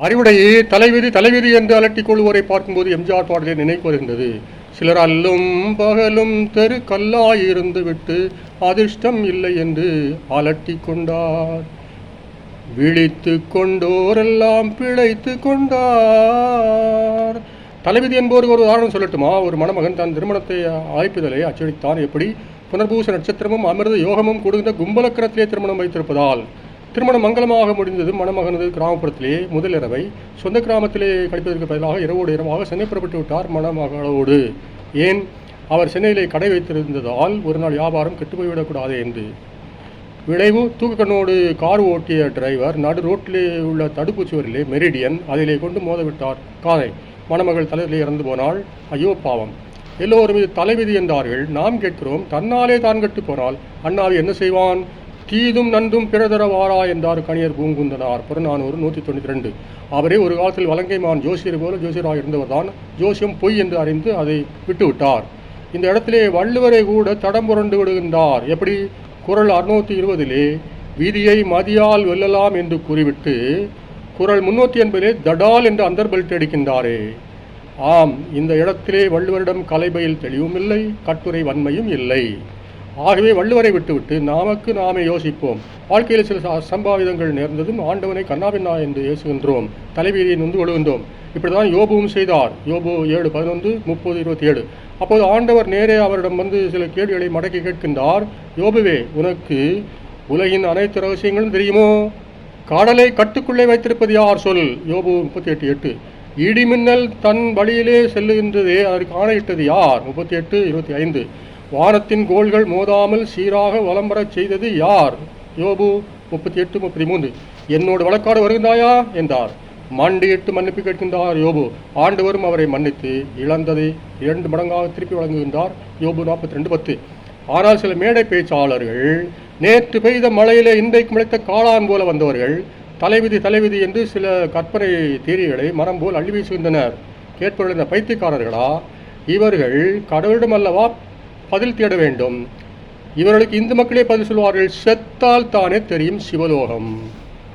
அறிவுடையே தலைவிதி தலைவிதி என்று அலட்டிக் கொள்வோரை பார்க்கும்போது எம்ஜிஆர் பாடலை நினைவு வருகின்றது சிலர் அல்லும் பகலும் தெரு கல்லாயிருந்து விட்டு அதிர்ஷ்டம் இல்லை என்று அலட்டிக் கொண்டார். விழித்து கொண்டோரெல்லாம் பிழைத்து கொண்டார். தலைவிதி என்போர் ஒரு உதாரணம் சொல்லட்டுமா? ஒரு மணமகன் தன் திருமணத்தை அழைப்புதலை அச்சடித்தான். எப்படி? புனர்பூச நட்சத்திரமும் அமிர்த யோகமும் கொடுத்த கும்பலக்கரத்திலே திருமணம் வைத்திருப்பதால். திருமணம் மங்களமாக முடிந்தது. மணமகனது கிராமப்புறத்திலே முதல் இரவை சொந்த கிராமத்திலே கழிப்பதற்கு பதிலாக இரவோடு இரவாக சென்னை புறப்பட்டு விட்டார் மணமகளோடு. ஏன்? அவர் சென்னையிலே கடை வைத்திருந்ததால் ஒரு நாள் வியாபாரம் கெட்டு போய்விடக்கூடாது என்று. விளைவு தூக்கக்கண்ணோடு கார் ஓட்டிய டிரைவர் நடு ரோட்டிலே உள்ள தடுப்புச் சுவரிலே மெரிடியன் அதிலே கொண்டு மோதவிட்டார். காரை மணமகள் தலையிலே இறந்து போனால் ஐயோ பாவம். எல்லோரும் இது தலைவிதி என்றார்கள். நாம் கேட்கிறோம். தன்னாலே தான் கெட்டு போனால் அண்ணாவை என்ன செய்வான்? தீதும் நன்றும் பிறதரவாரா என்றார் கணியர் பூங்குந்தனார். புறநானூறு நூற்றி தொண்ணூற்றி ரெண்டு. அவரே ஒரு காலத்தில் வலங்கைமான் ஜோசியர் போல ஜோசியராக இருந்தவர்தான். ஜோசியம் பொய் என்று அறிந்து அதை விட்டுவிட்டார். இந்த இடத்திலே வள்ளுவரை கூட தடம் புரண்டு விடுகின்றார். எப்படி? குரல் அறுநூற்றி இருபதிலே விதியை மதியால் வெல்லலாம் என்று கூறிவிட்டு குரல் முன்னூற்றி எண்பதிலே தடால் என்று அந்தர்பெல்ட் அடிக்கின்றாரே ஆம் இந்த இடத்திலே வள்ளுவரிடம் கலைபயில் தெளிவும் இல்லை கட்டுரை வன்மையும் இல்லை. ஆகவே வள்ளுவரை விட்டுவிட்டு நாமக்கு நாமே யோசிப்போம். வாழ்க்கையில் சில அசம்பாவிதங்கள் நேர்ந்ததும் ஆண்டவனை கண்ணாபின்னா என்று ஏசுகின்றோம். தலைவீதியை நொந்து ஒழுகின்றோம் இப்படிதான் யோபுவும் செய்தார். யோபு ஏழு பதினொன்று முப்பது இருபத்தி ஏழு. அப்போது ஆண்டவர் நேரே அவரிடம் வந்து சில கேள்விகளை மடக்கி கேட்கின்றார். யோபுவே உனக்கு உலகின் அனைத்து ரகசியங்களும் தெரியுமோ? கடலை கட்டுக்குள்ளே வைத்திருப்பது யார்? சொல். யோபு முப்பத்தி எட்டு எட்டு. இடிமின்னல் தன் வழியிலே செல்லுகின்றதே அதற்கு ஆணையிட்டது யார்? முப்பத்தி எட்டு இருபத்தி ஐந்து. வானத்தின் கோள்கள் மோதாமல் சீராக வலம் வரச் செய்தது யார்? யோபு முப்பத்தி எட்டு முப்பத்தி மூன்று. என்னோடு வழக்காடு வருகின்றாயா? என்றார். மண்டியிட்டு மன்னிப்பு கேட்கின்றார் யோபு. ஆண்டவரும் அவரை மன்னித்து இழந்ததை இரண்டு மடங்காக திருப்பி வழங்குகின்றார் யோபு நாற்பத்தி ரெண்டு பத்து. ஆனால் சில மேடை பேச்சாளர்கள் நேற்று பெய்த மழையிலே இன்றைக்கு முளைத்த காளான் போல வந்தவர்கள் தலைவிதி தலைவிதி என்று சில கற்பனை தீரிகளை மரம் போல் அள்ளி வீசுகின்றனர். கேட்பவர்கள் இந்த பைத்தியக்காரர்களா? இவர்கள் கடவுளிடம் அல்லவா பதில் தேட வேண்டும்? இவர்களுக்கு இந்து மக்களே பதில் சொல்வார்கள் செத்தால் தானே தெரியும் சிவலோகம்.